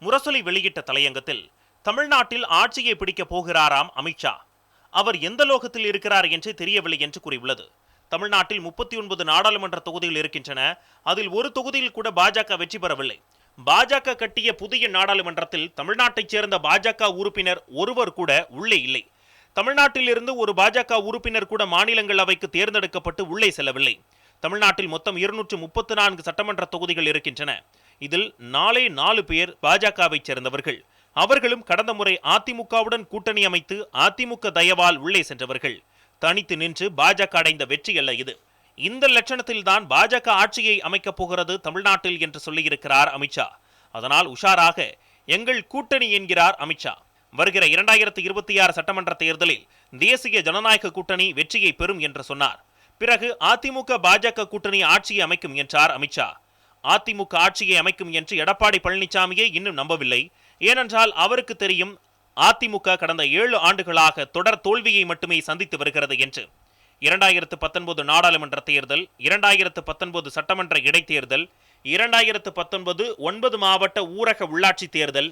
முரசொலி வெளியிட்ட தலையங்கத்தில் தமிழ்நாட்டில் ஆட்சியை பிடிக்கப் போகிறாராம் அமித்ஷா அவர் எந்த லோகத்தில் இருக்கிறார் என்று தெரியவில்லை என்று கூறியுள்ளது. தமிழ்நாட்டில் முப்பத்தி ஒன்பது நாடாளுமன்ற தொகுதிகள் இருக்கின்றன. அதில் ஒரு தொகுதியில் கூட பாஜக வெற்றி பெறவில்லை. பாஜக கட்டிய புதிய நாடாளுமன்றத்தில் தமிழ்நாட்டைச் சேர்ந்த பாஜக உறுப்பினர் ஒருவர் கூட உள்ளே இல்லை. தமிழ்நாட்டில் இருந்து ஒரு பாஜக உறுப்பினர் கூட மாநிலங்களவைக்கு தேர்ந்தெடுக்கப்பட்டு உள்ளே செல்லவில்லை. தமிழ்நாட்டில் மொத்தம் இருநூற்று முப்பத்து நான்கு சட்டமன்ற தொகுதிகள் இருக்கின்றன. இதில் நாலே நாலு பேர் பாஜகவைச் சேர்ந்தவர்கள். அவர்களும் கடந்த முறை அதிமுகவுடன் கூட்டணி அமைத்து அதிமுக தயவால் உள்ளே சென்றவர்கள். தனித்து நின்று பாஜக அடைந்த வெற்றி அல்ல இது. இந்த லட்சணத்தில்தான் பாஜக ஆட்சியை அமைக்கப் போகிறது தமிழ்நாட்டில் என்று சொல்லியிருக்கிறார் அமித்ஷா. அதனால் உஷாராக எங்கள் கூட்டணி என்கிறார் அமித்ஷா. வருகிற இரண்டாயிரத்தி இருபத்தி ஆறு சட்டமன்ற தேர்தலில் தேசிய ஜனநாயக கூட்டணி வெற்றியை பெறும் என்று சொன்னார். பிறகு அதிமுக பாஜக கூட்டணி ஆட்சியை அமைக்கும் என்றார் அமித்ஷா. அதிமுக ஆட்சியை அமைக்கும் என்று எடப்பாடி பழனிசாமியே இன்னும் நம்பவில்லை. ஏனென்றால் அவருக்கு தெரியும் அதிமுக கடந்த ஏழு ஆண்டுகளாக தொடர் தோல்வியை மட்டுமே சந்தித்து வருகிறது என்று. இரண்டாயிரத்து பத்தொன்பது நாடாளுமன்ற தேர்தல் இரண்டாயிரத்து பத்தொன்பது சட்டமன்ற இடைத்தேர்தல் இரண்டாயிரத்து பத்தொன்பது ஒன்பது மாவட்ட ஊரக உள்ளாட்சி தேர்தல்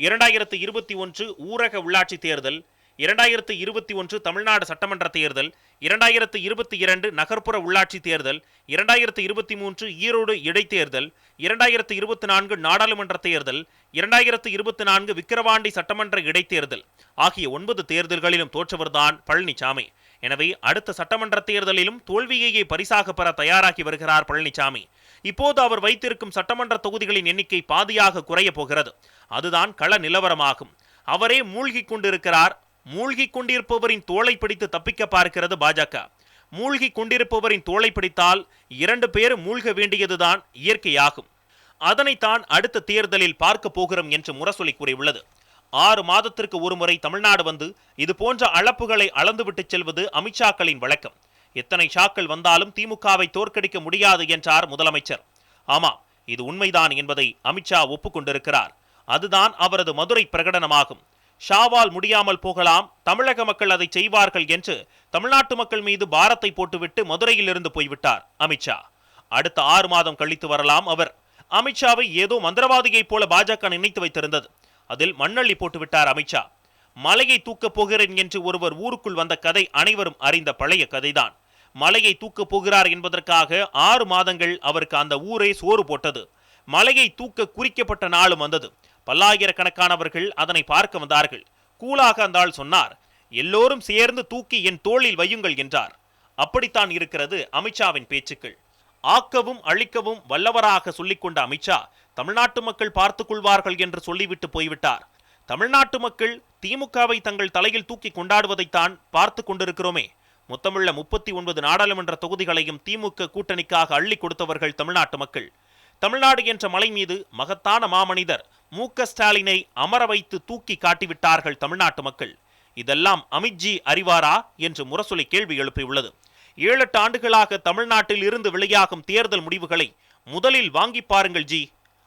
இரண்டாயிரத்து இருபத்தி ஒன்று ஊரக உள்ளாட்சி தேர்தல் இரண்டாயிரத்து இருபத்தி ஒன்று தமிழ்நாடு சட்டமன்ற தேர்தல் இரண்டாயிரத்து இருபத்தி இரண்டு நகர்ப்புற உள்ளாட்சி தேர்தல் இரண்டாயிரத்து இருபத்தி மூன்று ஈரோடு இடைத்தேர்தல் இரண்டாயிரத்து இருபத்தி நான்கு நாடாளுமன்ற தேர்தல் இரண்டாயிரத்து இருபத்தி நான்கு விக்கிரவாண்டி சட்டமன்ற இடைத்தேர்தல் ஆகிய ஒன்பது தேர்தல்களிலும் தோற்றவர்தான் பழனிசாமி எனவே அடுத்த சட்டமன்ற தேர்தலிலும் தோல்வியையே பரிசாக பெற தயாராகி வருகிறார் பழனிசாமி இப்போது அவர் வைத்திருக்கும் சட்டமன்ற தொகுதிகளின் எண்ணிக்கை பாதியாக குறையப் போகிறது. அதுதான் கள நிலவரமாகும். அவரே மூழ்கிக் கொண்டிருக்கிறார் மூழ்கிக் கொண்டிருப்பவரின் தோளை பிடித்து தப்பிக்க பார்க்கிறது பாஜக. மூழ்கிக் கொண்டிருப்பவரின் தோளை பிடித்தால் இரண்டு பேர் மூழ்க வேண்டியதுதான் இயற்கையாகும். அதனைத்தான் அடுத்த தேர்தலில் பார்க்க போகிறோம் என்று முரசொலி கூறியுள்ளது. ஆறு மாதத்திற்கு ஒருமுறை தமிழ்நாடு வந்து இது போன்ற அளப்புகளை அளந்துவிட்டு செல்வது அமித்ஷாக்களின் வழக்கம். எத்தனை ஷாக்கள் வந்தாலும் திமுகவை தோற்கடிக்க முடியாது என்றார் முதலமைச்சர். ஆமாம் இது உண்மைதான் என்பதை அமித்ஷா ஒப்புக்கொண்டிருக்கிறார். அதுதான் அவரது மதுரை பிரகடனமாகும். ஷாவால் முடியாமல் போகலாம் தமிழக மக்கள் அதை செய்வார்கள் என்று தமிழ்நாட்டு மக்கள் மீது பாரத்தை போட்டுவிட்டு மதுரையிலிருந்து போய்விட்டார் அமித்ஷா அடுத்த ஆறு மாதம் கழித்து வரலாம் அவர். அமித்ஷாவை ஏதோ மந்திரவாதியைப் போல பாஜக நினைத்து வைத்திருந்தது. அதில் மண்ணள்ளி போட்டுவிட்டார் அமித்ஷா மலையை தூக்கப் போகிறேன் என்று ஒருவர் ஊருக்குள் வந்த கதை அனைவரும் அறிந்த பழைய கதைதான். மலையை தூக்கப் போகிறார் என்பதற்காக ஆறு மாதங்கள் அவருக்கு அந்த ஊரே சோறு போட்டது. மலையை தூக்க குறிக்கப்பட்ட நாளும் வந்தது. பல்லாயிரக்கணக்கானவர்கள் அதனை பார்க்க வந்தார்கள். கூலாக அந்த ஆள் சொன்னார் எல்லோரும் சேர்ந்து தூக்கி என் தோளில் வையுங்கள் என்றார். அப்படித்தான் இருக்கிறது அமித்ஷாவின் பேச்சுக்கள். ஆக்கவும் அழிக்கவும் வல்லவராக சொல்லிக்கொண்ட அமித்ஷா தமிழ்நாட்டு மக்கள் பார்த்துக் கொள்வார்கள் என்று சொல்லிவிட்டு போய்விட்டார். தமிழ்நாட்டு மக்கள் திமுகவை தங்கள் தலையில் தூக்கி கொண்டாடுவதைத்தான் பார்த்து கொண்டிருக்கிறோமே. மொத்தமுள்ள முப்பத்தி ஒன்பது நாடாளுமன்ற தொகுதிகளையும் திமுக கூட்டணிக்காக அள்ளி கொடுத்தவர்கள் தமிழ்நாட்டு மக்கள். தமிழ்நாடு என்ற மலை மீது மகத்தான மாமனிதர் மு ஸ்டாலினை அமர வைத்து தூக்கி காட்டிவிட்டார்கள் தமிழ்நாட்டு மக்கள். இதெல்லாம் அமித்ஜி அறிவாரா என்று முரசொலி கேள்வி எழுப்பியுள்ளது. ஏழெட்டு ஆண்டுகளாக தமிழ்நாட்டில் இருந்து வெளியாகும் தேர்தல் முடிவுகளை முதலில் வாங்கி பாருங்கள் ஜி.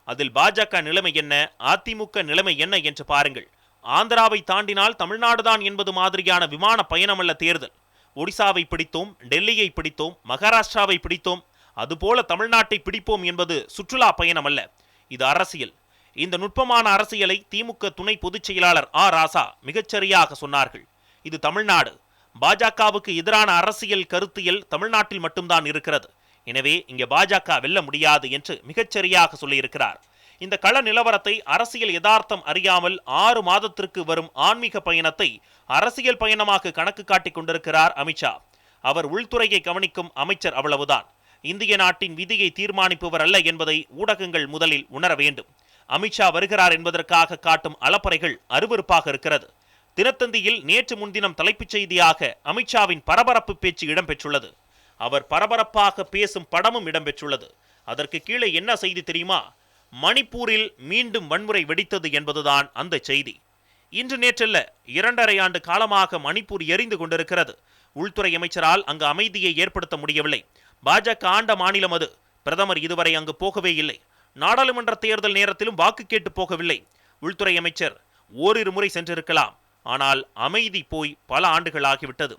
அதில் பாஜக நிலைமை என்ன அதிமுக நிலைமை என்ன என்று பாருங்கள். ஆந்திராவை தாண்டினால் தமிழ்நாடுதான் என்பது மாதிரியான விமான பயணமல்ல தேர்தல். ஒடிசாவை பிடித்தோம் டெல்லியை பிடித்தோம் மகாராஷ்டிராவை பிடித்தோம் அதுபோல தமிழ்நாட்டை பிடிப்போம் என்பது சுற்றுலா பயணம் அல்ல இது அரசியல். இந்த நுட்பமான அரசியலை திமுக துணை பொதுச் செயலாளர் ஆ. ராசா மிகச்சரியாக சொன்னார்கள். இது தமிழ்நாடு. பாஜகவுக்கு எதிரான அரசியல் கருத்தியல் தமிழ்நாட்டில் மட்டும்தான் இருக்கிறது. எனவே இங்கே பாஜக வெல்ல முடியாது என்று மிகச்சரியாக சொல்லியிருக்கிறார். இந்த கள நிலவரத்தை அரசியல் யதார்த்தம் அறியாமல் ஆறு மாதத்திற்கு வரும் ஆன்மீக பயணத்தை அரசியல் பயணமாக கணக்கு காட்டிக் கொண்டிருக்கிறார் அமித்ஷா அவர் உள்துறையை கவனிக்கும் அமைச்சர் அவ்வளவுதான். இந்திய நாட்டின் விதியை தீர்மானிப்பவர் அல்ல என்பதை ஊடகங்கள் முதலில் உணர வேண்டும். அமித்ஷா வருகிறார் என்பதற்காக காட்டும் அலப்பறைகள் அருவருப்பாக இருக்கிறது. தினத்தந்தியில் நேற்று முன்தினம் தலைப்புச் செய்தியாக அமித்ஷாவின் பரபரப்பு பேச்சு இடம்பெற்றுள்ளது. அவர் பரபரப்பாக பேசும் படமும் இடம்பெற்றுள்ளது. அதற்கு கீழே என்ன செய்தி தெரியுமா? மணிப்பூரில் மீண்டும் வன்முறை வெடித்தது என்பதுதான் அந்த செய்தி. இன்று நேற்றல்ல இரண்டரை ஆண்டு காலமாக மணிப்பூர் எரிந்து கொண்டிருக்கிறது. உள்துறை அமைச்சரால் அங்கு அமைதியை ஏற்படுத்த முடியவில்லை. பாஜக ஆண்ட மாநிலம் அது. பிரதமர் இதுவரை அங்கு போகவே இல்லை. நாடாளுமன்ற தேர்தல் நேரத்திலும் வாக்கு கேட்டு போகவில்லை. உள்துறை அமைச்சர் ஓரிரு முறை சென்றிருக்கலாம். ஆனால் அமைதி போய் பல ஆண்டுகள் ஆகிவிட்டது.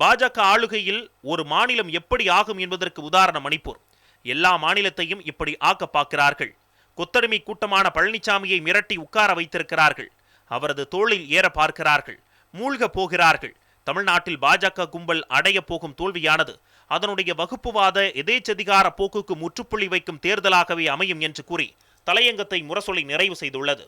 பாஜக ஆளுகையில் ஒரு மாநிலம் எப்படி ஆகும் என்பதற்கு உதாரணம் மணிப்பூர். எல்லா மாநிலத்தையும் இப்படி ஆக்க பார்க்கிறார்கள். கொத்தடிமை கூட்டமான பழனிசாமியை மிரட்டி உட்கார வைத்திருக்கிறார்கள். அவரது தோளில் ஏற பார்க்கிறார்கள். மூழ்க போகிறார்கள். தமிழ்நாட்டில் பாஜக கும்பல் அடைய போகும் தோல்வியானது அதனுடைய வகுப்புவாத எதேச்சதிகார போக்குக்கு முற்றுப்புள்ளி வைக்கும் தேர்தலாகவே அமையும் என்று கூறி தலையங்கத்தை முரசொலி நிறைவு செய்துள்ளது.